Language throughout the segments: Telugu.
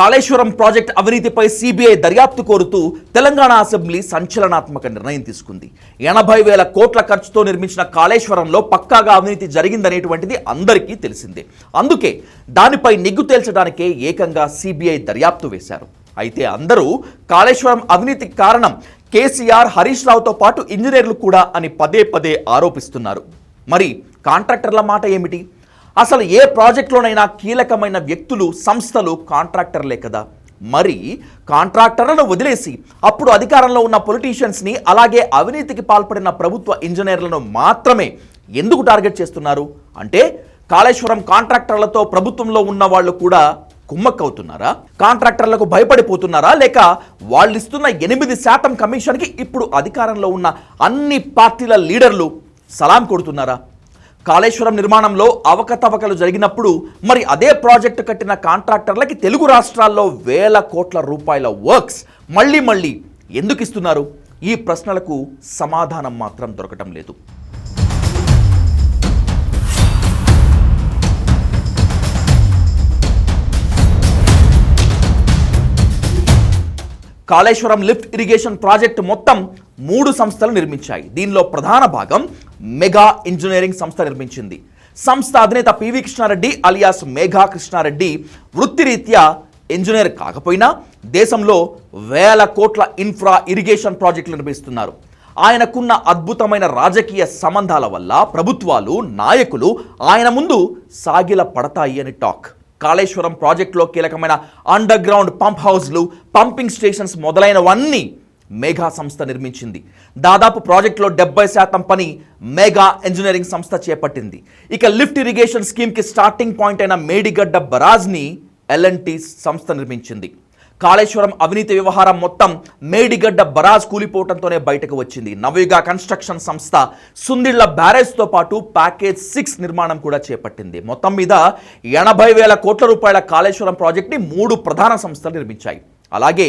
కాళేశ్వరం ప్రాజెక్ట్ అవినీతిపై సిబిఐ దర్యాప్తు కోరుతూ తెలంగాణ అసెంబ్లీ సంచలనాత్మక నిర్ణయం తీసుకుంది. ఎనభై వేల కోట్ల ఖర్చుతో నిర్మించిన కాళేశ్వరంలో పక్కాగా అవినీతి జరిగిందనేటువంటిది అందరికీ తెలిసిందే. అందుకే దానిపై నిగ్గు తేల్చడానికే ఏకంగా సిబిఐ దర్యాప్తు వేశారు. అయితే అందరూ కాళేశ్వరం అవినీతికి కారణం కేసీఆర్ హరీష్ రావుతో పాటు ఇంజనీర్లు కూడా అని పదే పదే ఆరోపిస్తున్నారు. మరి కాంట్రాక్టర్ల మాట ఏమిటి? అసలు ఏ ప్రాజెక్టులోనైనా కీలకమైన వ్యక్తులు సంస్థలు కాంట్రాక్టర్లే కదా. మరి కాంట్రాక్టర్లను వదిలేసి అప్పుడు అధికారంలో ఉన్న పొలిటీషియన్స్ని అలాగే అవినీతికి పాల్పడిన ప్రభుత్వ ఇంజనీర్లను మాత్రమే ఎందుకు టార్గెట్ చేస్తున్నారు? అంటే కాళేశ్వరం కాంట్రాక్టర్లతో ప్రభుత్వంలో ఉన్న వాళ్ళు కూడా కుమ్మక్కవుతున్నారా? కాంట్రాక్టర్లకు భయపడిపోతున్నారా? లేక వాళ్ళు ఇస్తున్న ఎనిమిది శాతం కమిషన్కి ఇప్పుడు అధికారంలో ఉన్న అన్ని పార్టీల లీడర్లు సలాం కొడుతున్నారా? కాళేశ్వరం నిర్మాణంలో అవకతవకలు జరిగినప్పుడు మరి అదే ప్రాజెక్టు కట్టిన కాంట్రాక్టర్లకి తెలుగు రాష్ట్రాల్లో వేల కోట్ల రూపాయల వర్క్స్ మళ్ళీ మళ్ళీ ఎందుకు ఇస్తున్నారు? ఈ ప్రశ్నలకు సమాధానం మాత్రం దొరకటం లేదు. కాళేశ్వరం లిఫ్ట్ ఇరిగేషన్ ప్రాజెక్టు మొత్తం మూడు సంస్థలు నిర్మించాయి. దీనిలో ప్రధాన భాగం మెగా ఇంజనీరింగ్ సంస్థ నిర్మించింది. సంస్థ అధినేత P V Krishna Reddy alias Megha Krishna Reddy వృత్తిరీత్యా ఇంజనీర్ కాకపోయినా దేశంలో వేల కోట్ల ఇన్ఫ్రా ఇరిగేషన్ ప్రాజెక్టులు నిర్మిస్తున్నారు. ఆయనకున్న అద్భుతమైన రాజకీయ సంబంధాల వల్ల ప్రభుత్వాలు నాయకులు ఆయన ముందు సాగిల పడతాయి అని టాక్. కాళేశ్వరం ప్రాజెక్టులో కీలకమైన అండర్ గ్రౌండ్ పంప్ హౌస్లు పంపింగ్ స్టేషన్స్ మొదలైనవన్నీ మేఘా సంస్థ నిర్మించింది. దాదాపు ప్రాజెక్టులో డెబ్బై శాతం పని మేఘా ఇంజనీరింగ్ సంస్థ చేపట్టింది. ఇక లిఫ్ట్ ఇరిగేషన్ స్కీమ్కి స్టార్టింగ్ పాయింట్ అయిన మేడిగడ్డ బరాజ్ని ఎల్ఎన్టీ సంస్థ నిర్మించింది. కాళేశ్వరం అవినీతి వ్యవహారం మొత్తం మేడిగడ్డ బరాజ్ కూలిపోవడంతోనే బయటకు వచ్చింది. నవయుగ కన్స్ట్రక్షన్ సంస్థ సుందిళ్ళ బ్యారేజ్తో పాటు ప్యాకేజ్ సిక్స్ నిర్మాణం కూడా చేపట్టింది. మొత్తం మీద ఎనభై వేల కోట్ల రూపాయల కాళేశ్వరం ప్రాజెక్ట్ని మూడు ప్రధాన సంస్థలు నిర్మించాయి. అలాగే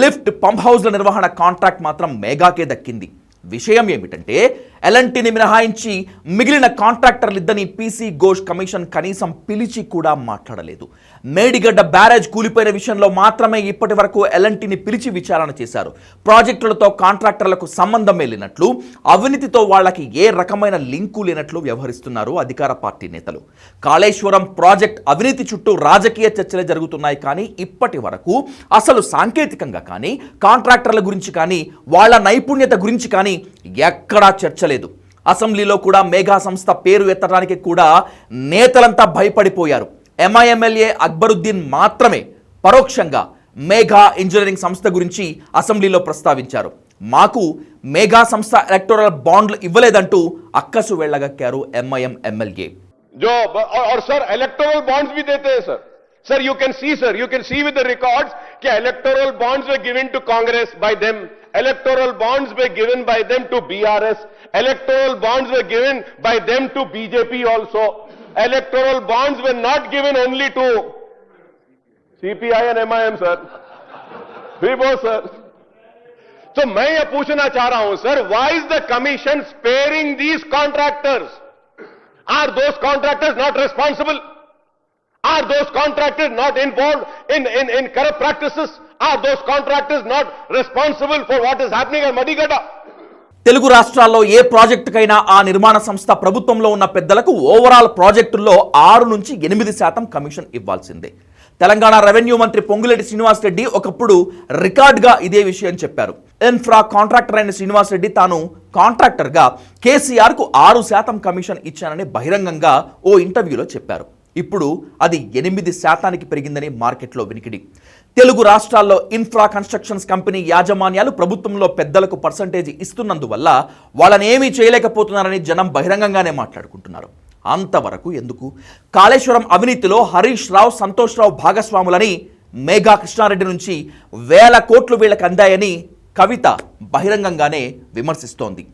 లిఫ్ట్ పంప్ హౌస్ల నిర్వహణ కాంట్రాక్ట్ మాత్రం మేఘాకే దక్కింది. విషయం ఏమిటంటే ఎల్ఎన్టీని మినహాయించి మిగిలిన కాంట్రాక్టర్లు ఇద్దరిని పీసీ ఘోష్ కమిషన్ కనీసం పిలిచి కూడా మాట్లాడలేదు. మేడిగడ్డ బ్యారేజ్ కూలిపోయిన విషయంలో మాత్రమే ఇప్పటి వరకు ఎల్ఎన్టీని పిలిచి విచారణ చేశారు. ప్రాజెక్టులతో కాంట్రాక్టర్లకు సంబంధం లేనట్లు అవినీతితో వాళ్ళకి ఏ రకమైన లింకు లేనట్లు వ్యవహరిస్తున్నారు అధికార పార్టీ నేతలు. కాళేశ్వరం ప్రాజెక్ట్ అవినీతి చుట్టూ రాజకీయ చర్చలే జరుగుతున్నాయి కానీ ఇప్పటి వరకు అసలు సాంకేతికంగా కానీ కాంట్రాక్టర్ల గురించి కానీ వాళ్ళ నైపుణ్యత గురించి కానీ ఎక్కడా చర్చలు లేదు అసెంబ్లీలో కూడా మేఘా సంస్థ పేరు ఎత్తడానికి కూడా నేతలంతా భయపడిపోయారు ఎంఐఎంఎల్ఏ అక్బరుద్దీన్ మాత్రమే పరోక్షంగా మేఘా ఇంజనీరింగ్ సంస్థ గురించి అసెంబ్లీలో ప్రస్తావించారు మాకు మేఘా సంస్థ ఎలక్టోరల్ బాండ్లు ఇవ్వలేదంటూ అక్కసు వెళ్ళగక్కారు ఎంఐఎం ఎమ్మెల్యే जो और, और सर इलेक्टोरल बॉन्ड्स भी देते हैं sir sir you can see sir you can see with the records कि electoral bonds were given to Congress by them electoral bonds were given by them to BRS Electoral bonds were given by them to BJP also electoral bonds were not given only to CPI and MIM sir Vivo sir तो मैं ये पूछना चाह रहा हूं sir why is the commission sparing these contractors Are those contractors not responsible? Are those contractors not involved in, in, in corrupt practices? Are those contractors not responsible for what is happening at Madigada? Telugu రాష్ట్రాల్లో ఏ ప్రాజెక్టుకైనా ఆ నిర్మాణ సంస్థ ప్రభుత్వంలో ఉన్న పెద్దలకు ఓవరాల్ ప్రాజెక్టుల్లో ఆరు నుంచి ఎనిమిది శాతం కమిషన్ ఇవ్వాల్సిందే. తెలంగాణ రెవెన్యూ మంత్రి పొంగులేటి శ్రీనివాస్ రెడ్డి ఒకప్పుడు రికార్డ్గా ఇదే విషయం చెప్పారు. ఇన్ఫ్రా కాంట్రాక్టర్ అయిన శ్రీనివాస్ రెడ్డి తాను కాంట్రాక్టర్గా కేసీఆర్కు ఆరు శాతం కమిషన్ ఇచ్చానని బహిరంగంగా ఓ ఇంటర్వ్యూలో చెప్పారు. ఇప్పుడు అది ఎనిమిది శాతానికి పెరిగిందని మార్కెట్లో వినికిడి. తెలుగు రాష్ట్రాల్లో ఇన్ఫ్రా కన్స్ట్రక్షన్స్ కంపెనీ యాజమాన్యాలు ప్రభుత్వంలో పెద్దలకు పర్సంటేజ్ ఇస్తున్నందువల్ల వాళ్ళని ఏమీ చేయలేకపోతున్నారని జనం బహిరంగంగానే మాట్లాడుకుంటున్నారు. అంతవరకు ఎందుకు? కాళేశ్వరం అవినీతిలో హరీష్ రావు సంతోష్ రావు భాగస్వాములని మేఘా కృష్ణారెడ్డి నుంచి వేల కోట్లు వీళ్ళకి అందాయని కవిత బహిరంగంగానే విమర్శిస్తోంది.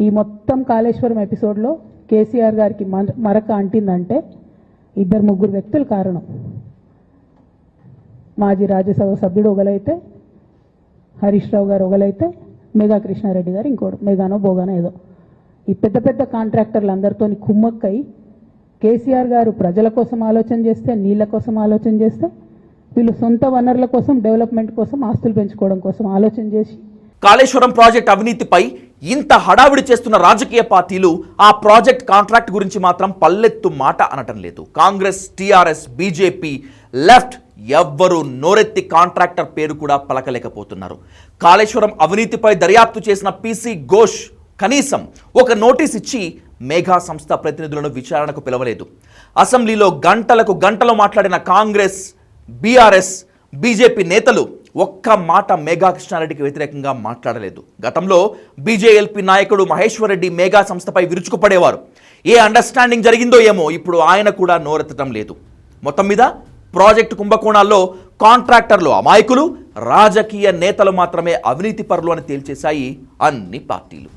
ఈ మొత్తం కాళేశ్వరం ఎపిసోడ్లో కేసీఆర్ గారికి మర- మరక అంటిందంటే ఇద్దరు ముగ్గురు వ్యక్తులు కారణం. మాజీ రాజ్యసభ సభ్యుడు ఒకలైతే హరీష్ రావు గారు ఒకలైతే మేఘా కృష్ణారెడ్డి గారు ఇంకోటి మేఘానో బోగానో ఏదో. ఈ పెద్ద పెద్ద కాంట్రాక్టర్లు అందరితో కుమ్మక్కై కేసీఆర్ గారు ప్రజల కోసం ఆలోచన చేస్తే నీళ్ళ కోసం ఆలోచన చేస్తే వీళ్ళు సొంత వనరుల కోసం డెవలప్మెంట్ కోసం ఆస్తులు పెంచుకోవడం కోసం ఆలోచన చేసి కాళేశ్వరం ప్రాజెక్ట్ అవినీతిపై ఇంత హడావిడి చేస్తున్న రాజకీయ పార్టీలు ఆ ప్రాజెక్ట్ కాంట్రాక్ట్ గురించి మాత్రం పల్లెత్తు మాట అనటం లేదు. కాంగ్రెస్ టీఆర్ఎస్ బీజేపీ లెఫ్ట్ ఎవ్వరూ నోరెత్తి కాంట్రాక్టర్ పేరు కూడా పలకలేకపోతున్నారు. కాళేశ్వరం అవినీతిపై దర్యాప్తు చేసిన పీసీ ఘోష్ కనీసం ఒక నోటీస్ ఇచ్చి మేఘా సంస్థ ప్రతినిధులను విచారణకు పిలవలేదు. అసెంబ్లీలో గంటలకు గంటలు మాట్లాడిన కాంగ్రెస్ బీఆర్ఎస్ బీజేపీ నేతలు ఒక్క మాట మేఘా కృష్ణారెడ్డికి వ్యతిరేకంగా మాట్లాడలేదు. గతంలో బీజేఎల్పీ నాయకుడు మహేశ్వర్ రెడ్డి మేఘా సంస్థపై విరుచుకుపడేవారు. ఏ అండర్స్టాండింగ్ జరిగిందో ఏమో ఇప్పుడు ఆయన కూడా నోరెత్తడం లేదు. మొత్తం మీద ప్రాజెక్టు కుంభకోణాల్లో కాంట్రాక్టర్లు అమాయకులు రాజకీయ నేతలు మాత్రమే అవినీతి పరులు అని తేల్చేశాయి అన్ని పార్టీలు.